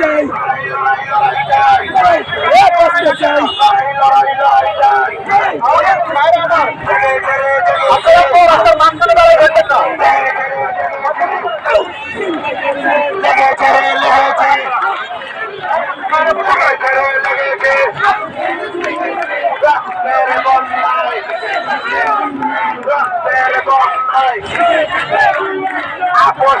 চাই। বাঁচতে চাই আপোষ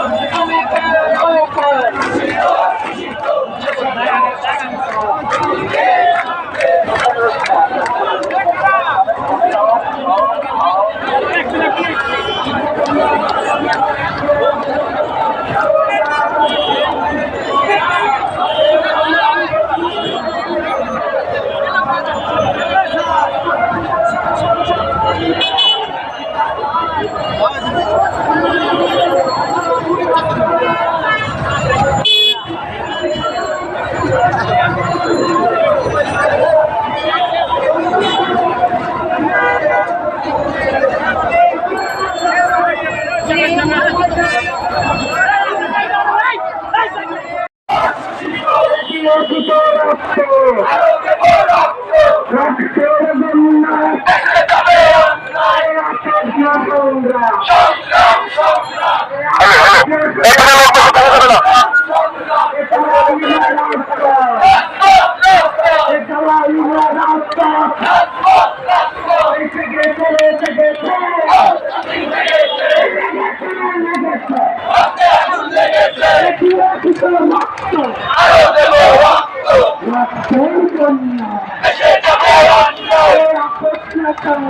এখানে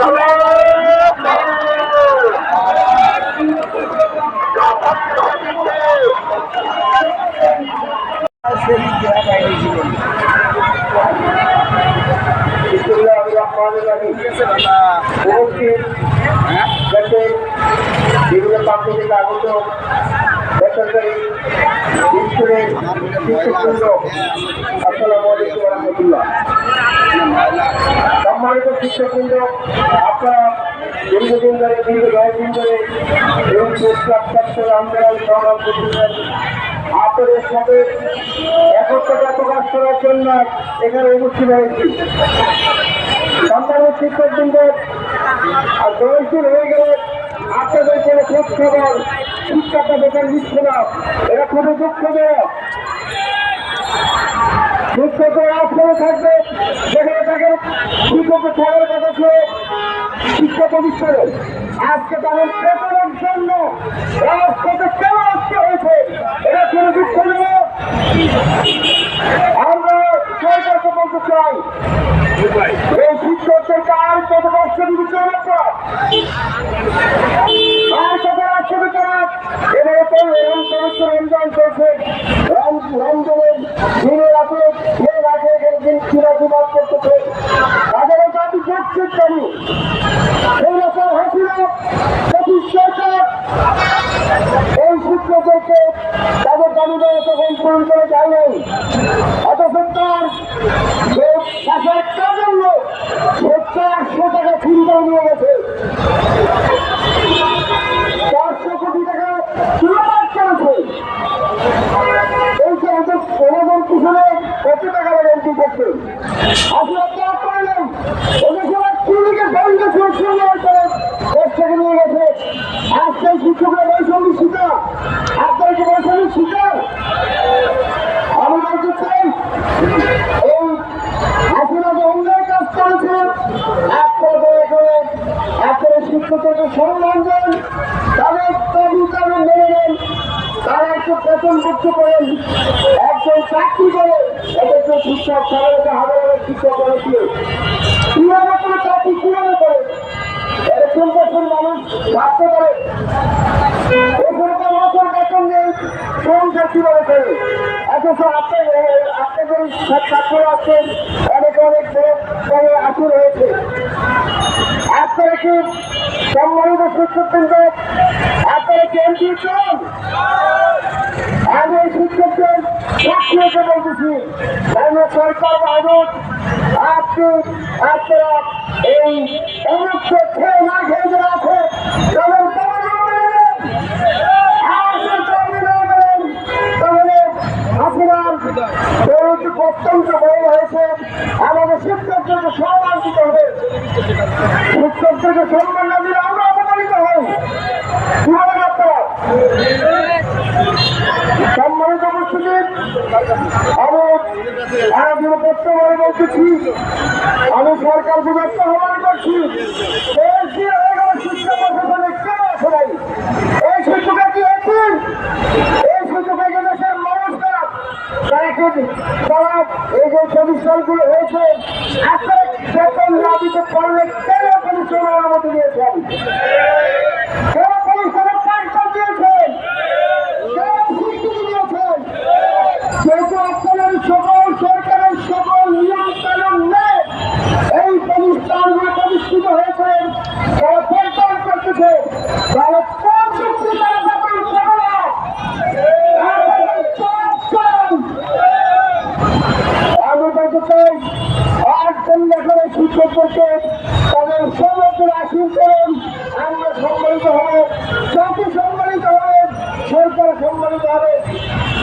Ready to go! যাতে বিভিন্ন প্রান্ত থেকে আগত বেসরকারি স্কুলের শিক্ষকবৃন্দ আসসালামু আলাইকুম রহমতুল্লাহ। সম্মানিত শিক্ষকবৃন্দ আপনারা দীর্ঘদিন ধরে দীর্ঘ দশ দিন ধরে এই প্রস্তাব ছাত্র আন্দোলন সংগ্রাম করতেছেন। আপনাদের সাথে একত্রতা প্রকাশ করার জন্য এখানে উপস্থিত হয়েছি। সম্মানিত শিক্ষকবৃন্দ, আর দশ দিন হয়ে গেলে আপনাদের কোনো খোঁজ খবর শিক্ষকটা বেতন দিচ্ছে না। এরা খুবই দুঃখজনক শিক্ষকরা আশ্রমে থাকবে। যেখানে তাদের শিক্ষকের খবর কথা ছিল শিক্ষা প্রতিষ্ঠানে আজকে তাদের বেতনের জন্য রাজপথে কেন আসতে হয়েছে এটা খুবই দুঃখজনক বলতে চাই। এই শিক্ষকদেরকে আর কত কষ্ট দিতে আর কত রাষ্ট্র বিচারক এবারে তো এরকম পবিত্র রমজান চলছে। রমজানের দিনে রাতে খেয়ে রাখে দিন কিরাকি বাদ করতেছে তাদের জাতি দেখছে জানি এই রকম হাসিনা ব্রিটিশ সরকার। এই শিক্ষকদেরকে তাদের দাবি দেওয়া তখন পূরণ করে নাই। অথচ তার শাসক লোক সে চারশো টাকা ফিরিয়ে নিয়ে গেছে। চারশো কোটি টাকা চুরাবাদ করেছে। এই সমস্ত প্রয়োজন পিছনে কত টাকা বন্ধ করে নিয়ে গেছে। আজকে শিক্ষকরা শিক্ষকদের সম্মান দেন তাদের দাবি তাদের মেনে নেন, তারা একটু বেতন করেন, একজন চাকরি করে, এদেরকে শিক্ষক সাধারণত হাজার শিক্ষক করেছিল। কীভাবে কোনো চাকরি কীভাবে করে এরকম বছর মানুষ ভাবতে পারে? এখানে বছর বেতন নেই সংসার কীভাবে করে অথচ আপনার, আপনাদের ছাত্র আছেন, অনেক অনেক বড় আসর হয়েছে। আপনারা সরকার এই খেয়ে না খেয়ে যে আছে তাদের দাবি না মেনে নেন। আর যদি দাবি না মেনেন, তাহলে আপনার দরিদ্র অত্যন্ত বড় হয়েছে আমাদের শিক্ষকদেরকে সম্মান দিতে হবে শিক্ষকদেরকে সম্মান না দিলে আমরা অপমানিত হই। সম্মানিত উপস্থিতি, আমি আর নিরপেক্ষভাবে বলতেছি, আমি সরকার বিভক্ত আহ্বান করছি। এই এই তারা এই যে প্রতিষ্ঠানগুলো হয়েছে আপনারা বেতন না দিতে প্রতিষ্ঠানের অনুমতি দিয়েছেন সম্মানিত হবে।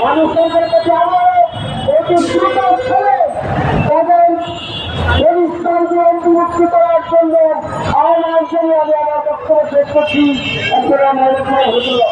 মানুষের কাছে আমরা অতি দ্রুত ছেলে তাদের স্থানকে অন্তর্ভুক্ত করার জন্য আহ্বান জন্য আমি আমার বক্তব্য শেষ করছি। আসসালামু আলাইকুম রহমতুল্লাহ।